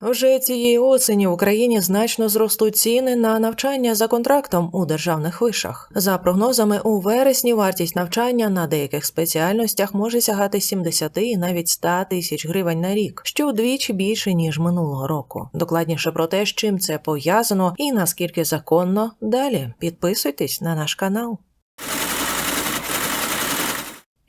Вже цієї осені в Україні значно зростуть ціни на навчання за контрактом у державних вишах. За прогнозами, у вересні вартість навчання на деяких спеціальностях може сягати 70 і навіть 100 тисяч гривень на рік, що вдвічі більше ніж минулого року. Докладніше про те, з чим це пов'язано і наскільки законно. Далі підписуйтесь на наш канал.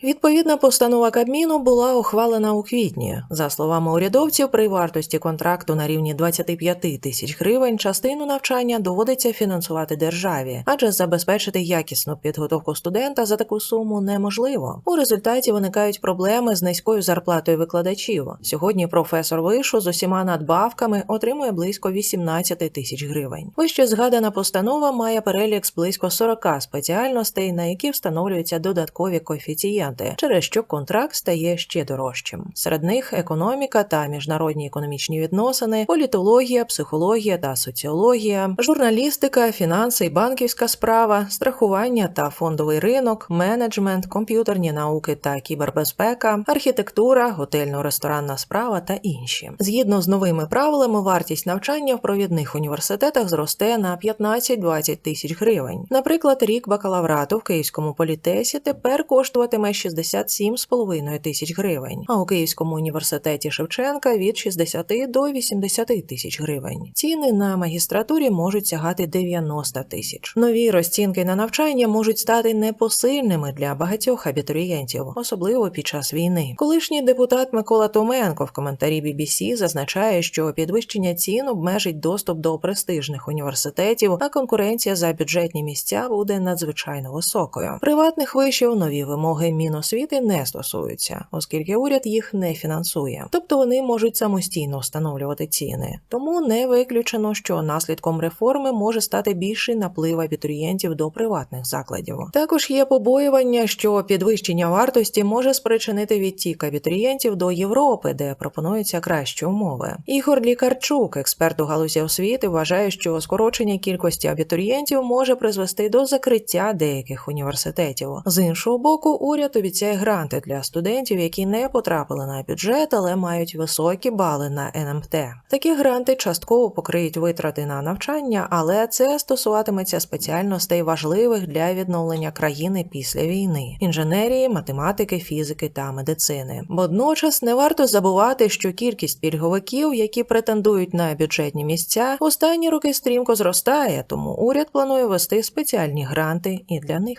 Відповідна постанова Кабміну була ухвалена у квітні. За словами урядовців, при вартості контракту на рівні 25 тисяч гривень частину навчання доводиться фінансувати державі, адже забезпечити якісну підготовку студента за таку суму неможливо. У результаті виникають проблеми з низькою зарплатою викладачів. Сьогодні професор вишу з усіма надбавками отримує близько 18 тисяч гривень. Вище згадана постанова має перелік з близько 40 спеціальностей, на які встановлюються додаткові коефіцієнти через що контракт стає ще дорожчим. Серед них економіка та міжнародні економічні відносини, політологія, психологія та соціологія, журналістика, фінанси і банківська справа, страхування та фондовий ринок, менеджмент, комп'ютерні науки та кібербезпека, архітектура, готельно-ресторанна справа та інші. Згідно з новими правилами, вартість навчання в провідних університетах зросте на 15-20 тисяч гривень. Наприклад, рік бакалаврату в Київському політесі тепер коштуватиме 67,5 тисяч гривень, а у Київському університеті Шевченка від 60 до 80 тисяч гривень. Ціни на магістратурі можуть сягати 90 тисяч. Нові розцінки на навчання можуть стати непосильними для багатьох абітурієнтів, особливо під час війни. Колишній депутат Микола Томенко в коментарі BBC зазначає, що підвищення цін обмежить доступ до престижних університетів, а конкуренція за бюджетні місця буде надзвичайно високою. Приватних вишів нові вимоги Міносвіти не стосуються, оскільки уряд їх не фінансує. Тобто вони можуть самостійно встановлювати ціни. Тому не виключено, що наслідком реформи може стати більший наплив абітурієнтів до приватних закладів. Також є побоювання, що підвищення вартості може спричинити відтік абітурієнтів до Європи, де пропонуються кращі умови. Ігор Лікарчук, експерт у галузі освіти, вважає, що скорочення кількості абітурієнтів може призвести до закриття деяких університетів. З іншого боку, уряд обіцяє гранти для студентів, які не потрапили на бюджет, але мають високі бали на НМТ. Такі гранти частково покриють витрати на навчання, але це стосуватиметься спеціальностей важливих для відновлення країни після війни: інженерії, математики, фізики та медицини. Водночас не варто забувати, що кількість пільговиків, які претендують на бюджетні місця, останні роки стрімко зростає, тому уряд планує вести спеціальні гранти і для них.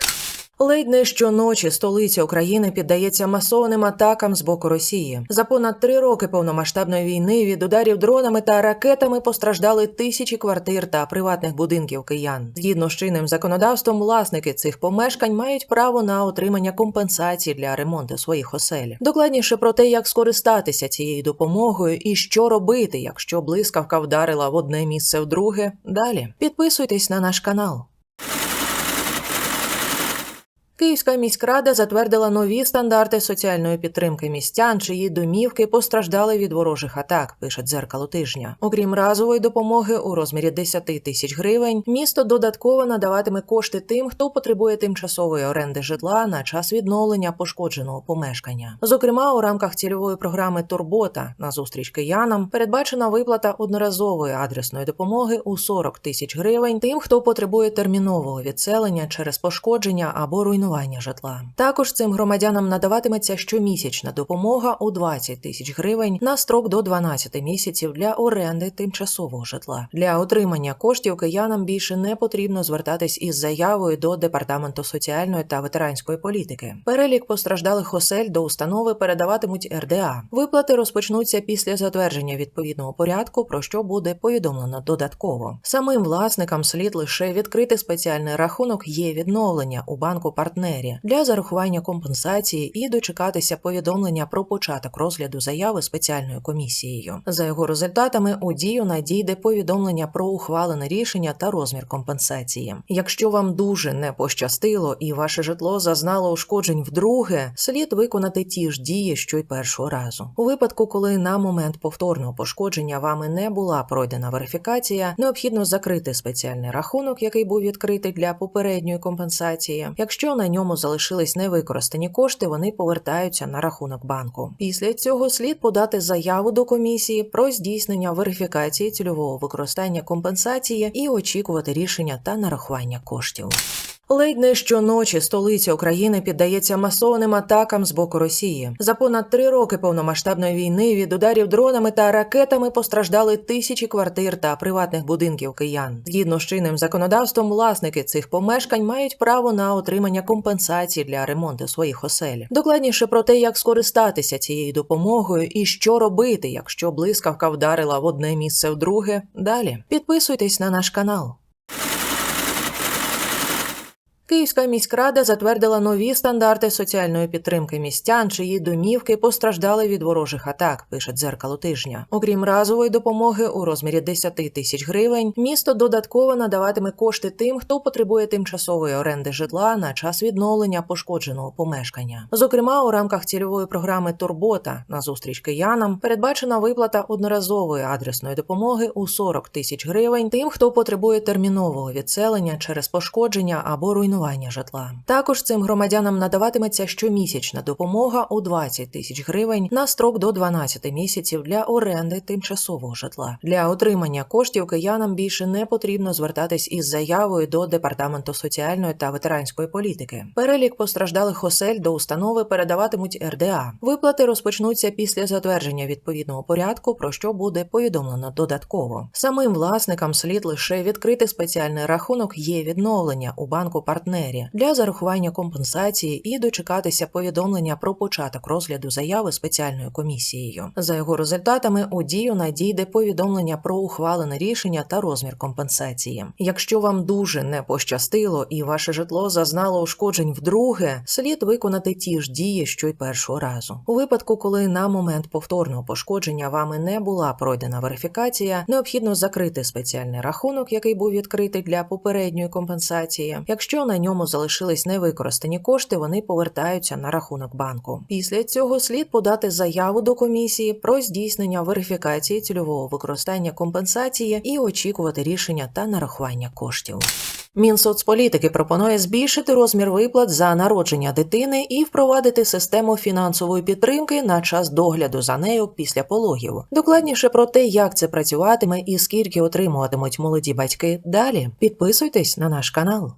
Ледь не щоночі столиця України піддається масованим атакам з боку Росії. За понад три роки повномасштабної війни від ударів дронами та ракетами постраждали тисячі квартир та приватних будинків киян. Згідно з чинним законодавством, власники цих помешкань мають право на отримання компенсації для ремонту своїх осель. Докладніше про те, як скористатися цією допомогою і що робити, якщо блискавка вдарила в одне місце вдруге. Далі підписуйтесь на наш канал. Київська міськрада затвердила нові стандарти соціальної підтримки містян, чиї домівки постраждали від ворожих атак. Пише дзеркало тижня. Окрім разової допомоги у розмірі 10 тисяч гривень, місто додатково надаватиме кошти тим, хто потребує тимчасової оренди житла на час відновлення пошкодженого помешкання. Зокрема, у рамках цільової програми Турбота на зустріч киянам передбачена виплата одноразової адресної допомоги у 40 тисяч гривень тим, хто потребує термінового відселення через пошкодження або руйнування руйнування житла. Також цим громадянам надаватиметься щомісячна допомога у 20 тисяч гривень на строк до 12 місяців для оренди тимчасового житла. Для отримання коштів киянам більше не потрібно звертатись із заявою до департаменту соціальної та ветеранської політики. Перелік постраждалих осель до установи передаватимуть РДА. Виплати розпочнуться після затвердження відповідного порядку, про що буде повідомлено додатково. Самим власникам слід лише відкрити спеціальний рахунок є відновлення у банку партнерів для зарахування компенсації і дочекатися повідомлення про початок розгляду заяви спеціальною комісією. За його результатами у дію надійде повідомлення про ухвалене рішення та розмір компенсації. Якщо вам дуже не пощастило і ваше житло зазнало ушкоджень вдруге, слід виконати ті ж дії, що й першого разу. У випадку, коли на момент повторного пошкодження вами не була пройдена верифікація, необхідно закрити спеціальний рахунок, який був відкритий для попередньої компенсації. Якщо на ньому залишились невикористані кошти, вони повертаються на рахунок банку. Після цього слід подати заяву до комісії про здійснення верифікації цільового використання компенсації і очікувати рішення та нарахування коштів. Ледь не щоночі столиця України піддається масованим атакам з боку Росії. За понад три роки повномасштабної війни від ударів дронами та ракетами постраждали тисячі квартир та приватних будинків киян. Згідно з чинним законодавством, власники цих помешкань мають право на отримання компенсації для ремонту своїх осель. Докладніше про те, як скористатися цією допомогою і що робити, якщо блискавка вдарила в одне місце в друге. Далі підписуйтесь на наш канал. Київська міськрада затвердила нові стандарти соціальної підтримки містян, чиї домівки постраждали від ворожих атак. Пише дзеркало тижня. Окрім разової допомоги у розмірі 10 тисяч гривень, місто додатково надаватиме кошти тим, хто потребує тимчасової оренди житла на час відновлення пошкодженого помешкання. Зокрема, у рамках цільової програми Турбота на зустріч киянам передбачена виплата одноразової адресної допомоги у 40 тисяч гривень тим, хто потребує термінового відселення через пошкодження або руйнування житла. Також цим громадянам надаватиметься щомісячна допомога у 20 тисяч гривень на строк до 12 місяців для оренди тимчасового житла. Для отримання коштів киянам більше не потрібно звертатись із заявою до департаменту соціальної та ветеранської політики. Перелік постраждалих осель до установи передаватимуть РДА. Виплати розпочнуться після затвердження відповідного порядку, про що буде повідомлено додатково. Самим власникам слід лише відкрити спеціальний рахунок є відновлення у банку партнері для зарахування компенсації і дочекатися повідомлення про початок розгляду заяви спеціальною комісією. За його результатами у дію надійде повідомлення про ухвалене рішення та розмір компенсації. Якщо вам дуже не пощастило і ваше житло зазнало ушкоджень вдруге, слід виконати ті ж дії, що й першого разу. У випадку, коли на момент повторного пошкодження вами не була пройдена верифікація, необхідно закрити спеціальний рахунок, який був відкритий для попередньої компенсації. Якщо на ньому залишились невикористані кошти, вони повертаються на рахунок банку. Після цього слід подати заяву до комісії про здійснення верифікації цільового використання компенсації і очікувати рішення та нарахування коштів. Мінсоцполітики пропонує збільшити розмір виплат за народження дитини і впровадити систему фінансової підтримки на час догляду за нею після пологів. Докладніше про те, як це працюватиме і скільки отримуватимуть молоді батьки. Далі підписуйтесь на наш канал.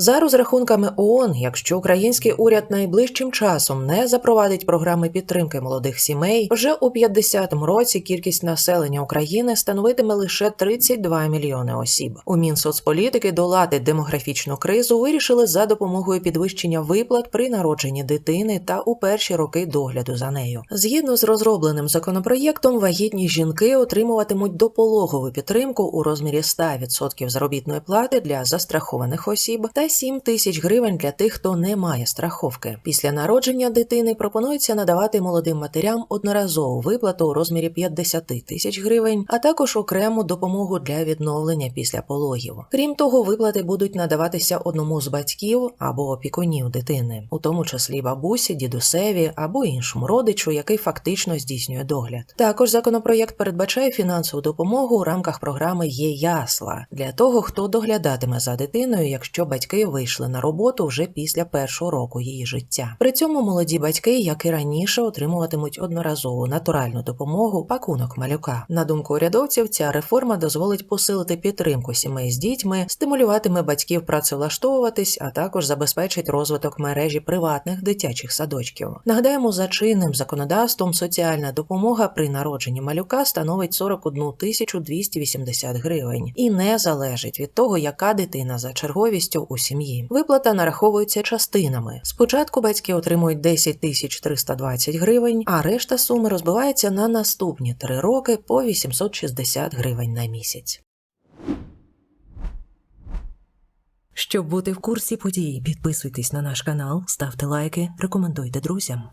За розрахунками ООН, якщо український уряд найближчим часом не запровадить програми підтримки молодих сімей, вже у 50-му році кількість населення України становитиме лише 32 мільйони осіб. У Мінсоцполітики долати демографічну кризу вирішили за допомогою підвищення виплат при народженні дитини та у перші роки догляду за нею. Згідно з розробленим законопроєктом, вагітні жінки отримуватимуть допологову підтримку у розмірі 100% заробітної плати для застрахованих осіб та 7 тисяч гривень для тих, хто не має страховки. Після народження дитини пропонується надавати молодим матерям одноразову виплату у розмірі 50 тисяч гривень, а також окрему допомогу для відновлення після пологів. Крім того, виплати будуть надаватися одному з батьків або опікунів дитини, у тому числі бабусі, дідусеві або іншому родичу, який фактично здійснює догляд. Також законопроєкт передбачає фінансову допомогу у рамках програми Є ясла для того, хто доглядатиме за дитиною, якщо батьки вийшли на роботу вже після першого року її життя. При цьому молоді батьки, як і раніше, отримуватимуть одноразову натуральну допомогу пакунок малюка. На думку урядовців, ця реформа дозволить посилити підтримку сімей з дітьми, стимулюватиме батьків працевлаштовуватись, а також забезпечить розвиток мережі приватних дитячих садочків. Нагадаємо, за чинним законодавством соціальна допомога при народженні малюка становить 41 тисячу 280 гривень і не залежить від того, яка дитина за черговістю у сім'ї. Виплата нараховується частинами. Спочатку батьки отримують 10 тисяч 320 гривень, а решта суми розбивається на наступні три роки по 860 гривень на місяць. Щоб бути в курсі подій, підписуйтесь на наш канал, ставте лайки, рекомендуйте друзям.